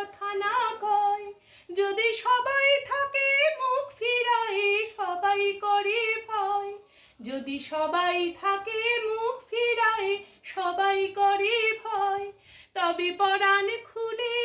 কথা না কয়। যদি সবাই থাকে মুখ ফিরায়, সবাই করে ভয়। যদি সবাই থাকে মুখ ফিরায়, সবাই করে ভয়। তবে পরাণ খুলে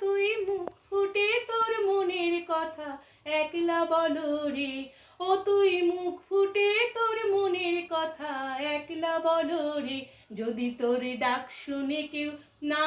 তুই মুখ ফুটে তোর মনের কথা একলা বলো রে। ও তুই মুখ ফুটে তোর মনের কথা একলা বলো রে। যদি তোর ডাক শুনে কেউ না